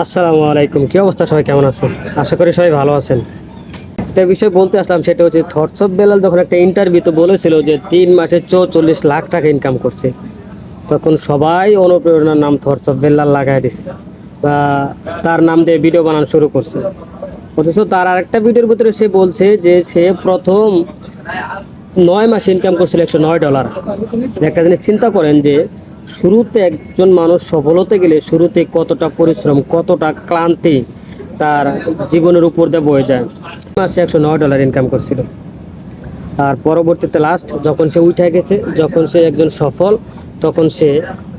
আসসালামু আলাইকুম। কি অবস্থা সবাই? কেমন আছেন? আশা করি সবাই ভালো আছেন। একটা বিষয় বলতে আসলাম, সেটা হচ্ছে থরসব বেলাল যখন একটা ইন্টারভিউতে বলেছিল যে তিন মাসে চৌচল্লিশ লাখ টাকা ইনকাম করছে, তখন সবাই অনুপ্রেরণার নাম থরসব বেল্লাল লাগাই দিছে বা তার নাম দিয়ে ভিডিও বানানো শুরু করছে। অথচ তার আরেকটা ভিডিওর ভিতরে সে বলছে যে সে প্রথম নয় মাসে ইনকাম করছিল একশো নয় ডলার। একটা জিনিস চিন্তা করেন যে শুরুতে একজন মানুষ সফল হতে গেলে শুরুতে কতটা পরিশ্রম, কতটা ক্লান্তি তার জীবনের উপর দিয়ে বয়ে যায়। মাসে একশো নয় ডলার ইনকাম করছিল। আর পরবর্তীতে লাস্ট যখন সে উঠে গেছে, যখন সে একজন সফল, তখন সে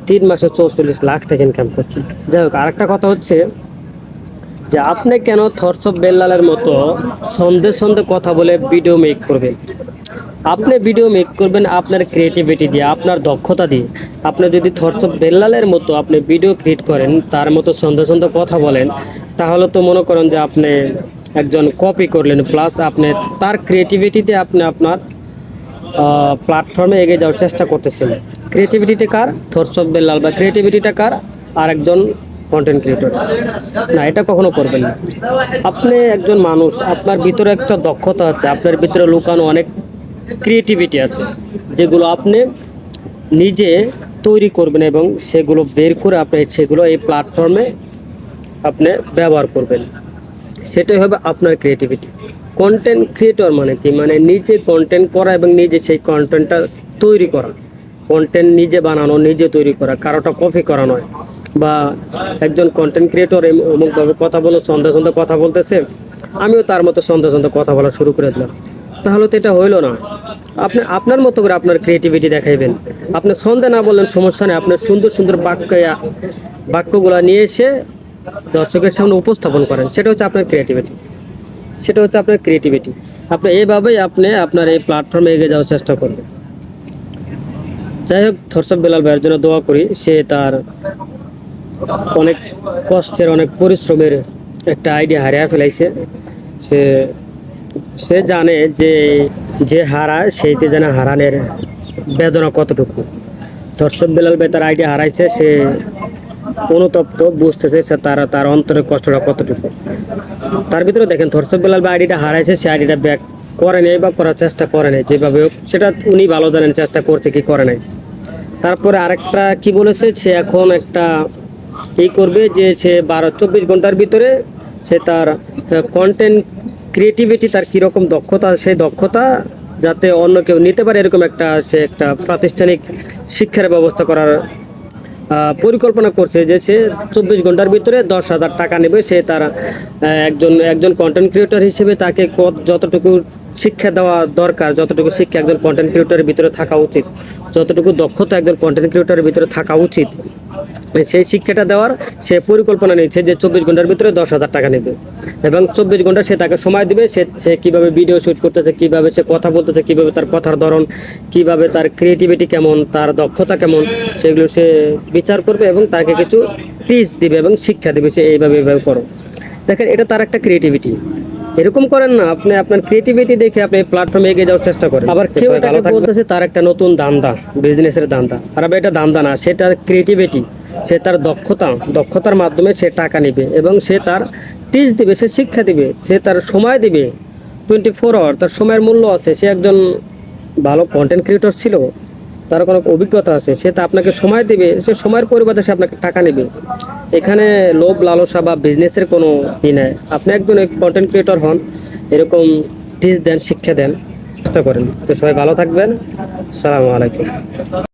তিন মাসে চৌচল্লিশ লাখ টাকা ইনকাম করছে যাই হোক, আরেকটা কথা হচ্ছে যে আপনি কেন থরস অফ বেল্লালের মতো সন্ধে সন্ধে কথা বলে ভিডিও মেক করবেন? আপনি ভিডিও মেক করবেন আপনার ক্রিয়েটিভিটি দিয়ে, আপনার দক্ষতা দিয়ে। আপনি যদি থরস বেল্লালের মতো আপনি ভিডিও ক্রিয়েট করেন, তার মতো সন্ধে সন্ধে কথা বলেন, তাহলে তো মনে করেন যে আপনি একজন কপি করলেন প্লাস আপনি তার ক্রিয়েটিভিটিতে আপনি আপনার প্ল্যাটফর্মে এগিয়ে যাওয়ার চেষ্টা করতেছেন। ক্রিয়েটিভিটিটা কার? থরস বেল্লাল বা ক্রিয়েটিভিটিটা কার? আর একজন কন্টেন্ট ক্রিয়েটর না, এটা কখনো করবেন না। আপনি একজন মানুষ, আপনার ভিতরে একটা দক্ষতা আছে, আপনার ভিতরে লুকানো অনেক ক্রিয়েটিভিটি আছে, যেগুলো আপনি নিজে তৈরি করবেন এবং সেগুলো বের করে আপনি সেগুলো এই প্ল্যাটফর্মে আপনি ব্যবহার করবেন। সেটাই হবে আপনার ক্রিয়েটিভিটি কন্টেন্ট ক্রিয়েটর মানে কি? মানে নিজে কন্টেন্ট করা এবং নিজে সেই কন্টেন্টটা তৈরি করা। কন্টেন্ট নিজে বানানো, নিজে তৈরি করা, কারোটা কপি করা নয়। বা একজন কন্টেন্ট ক্রিয়েটর অমুকভাবে কথা বলো সন্ধ্যা সন্ধ্যা কথা বলতেছে, আমিও তার মতো সন্ধ্যা সন্ধ্যা কথা বলা শুরু করে দিলাম। তাহলে তো এটা হইল না। আপনি, আপনার মতো করে আপনার ক্রিয়েটিভিটি দেখাইবেন। আপনি সন্ধ্যা না বললেন সমস্যা নেই আপনার সুন্দর সুন্দর বাক্য, বাক্যগুলো নিয়ে এসে দর্শকের সামনে উপস্থাপন করেন। সেটা হচ্ছে আপনার ক্রিয়েটিভিটি সেটা হচ্ছে আপনার ক্রিয়েটিভিটি আপনি এইভাবেই আপনি আপনার এই প্ল্যাটফর্মে এগিয়ে যাওয়ার চেষ্টা করবেন। যাই হোক থরসব বেলাল ভাইয়ের জন্য দোয়া করি, সে তার অনেক কষ্টের, অনেক পরিশ্রমের একটা আইডিয়া হারিয়ে ফেলাইছে। সে সে জানে যে যে হারায় সেইতে জানে হারানের বেদনা কতটুকু। দর্শক বেলাল ভাই তার আইডিয়া হারাইছে, সে অনুতপ্ত, বুঝতেছে সে তার তার অন্তরের কষ্টটা কতটুকু। তার ভিতরে দেখেন ধর্ষক বেলাল বা আইডিটা হারাইছে, সে আইডিটা ব্যাক করে নেই বা করার চেষ্টা করে নেই, যেভাবে হোক। সেটা উনি ভালো জানেন, চেষ্টা করছে কি করে নাই। তারপরে আরেকটা কি বলেছে, সে এখন একটা ই করবে যে, সে বারো চব্বিশ ঘণ্টার ভিতরে সে তার কন্টেন্ট ক্রিয়েটিভিটি তার কীরকম দক্ষতা, সেই দক্ষতা যাতে অন্য কেউ নিতে পারে, এরকম একটা সে একটা প্রাতিষ্ঠানিক শিক্ষার ব্যবস্থা করার পরিকল্পনা করছে যে সে চব্বিশ ঘণ্টার ভিতরে দশ হাজার টাকা নেবে। সে তার একজন একজন কন্টেন্ট ক্রিয়েটর হিসেবে তাকে যতটুকু শিক্ষা দেওয়া দরকার, যতটুকু শিক্ষা একজন কন্টেন্ট ক্রিয়েটরের ভিতরে থাকা উচিত, যতটুকু দক্ষতা একজন কন্টেন্ট ক্রিয়েটরের ভিতরে থাকা উচিত, সেই শিক্ষাটা দেওয়ার সে পরিকল্পনা নিয়েছে যে চব্বিশ ঘণ্টার ভিতরে দশ হাজার টাকা নেবে। এবং চব্বিশ ঘণ্টা সে তাকে সময় দিবে, সে সে কীভাবে ভিডিও শ্যুট করতেছে, কীভাবে সে কথা বলতেছে, কীভাবে তার কথার ধরন, কীভাবে তার ক্রিয়েটিভিটি কেমন, তার দক্ষতা কেমন, সেগুলো সে বিচার করবে এবং তাকে কিছু টিচ দিবে এবং শিক্ষা দেবে, সে এইভাবে এইভাবে করো। দেখেন, এটা তার একটা ক্রিয়েটিভিটি এরকম করেন না আপনি আপনার ক্রিয়েটিভিটি দেখে আপনি প্ল্যাটফর্মে এগিয়ে যাওয়ার চেষ্টা করেন। আবার কেউ এটাকে বলতেছে তার একটা নতুন দান্দা বিজনেসের দান্দা আর আবার এটা দান্দা না সেটা ক্রিয়েটিভিটি সে তার দক্ষতা দক্ষতার মাধ্যমে সে টাকা নেবে এবং সে তার টিচ দিবে সে শিক্ষা দিবে সে তার সময় দিবে। টোয়েন্টি ফোর আওয়ার তার সময়ের মূল্য আছে। সে একজন ভালো কন্টেন্ট ক্রিয়েটর ছিল। তার কোনো অভিজ্ঞতা আছে, সে তা আপনাকে সময় দেবে, সে সময়ের পরিবর্তে সে আপনাকে টাকা নেবে। এখানে লোভ, লালসা বা বিজনেসের কোনো ই নেই। আপনি একজন কন্টেন্ট ক্রিয়েটর হন, এরকম টিচ দেন, শিক্ষা দেন, চেষ্টা করেন। তো সবাই ভালো থাকবেন। আসসালামু আলাইকুম।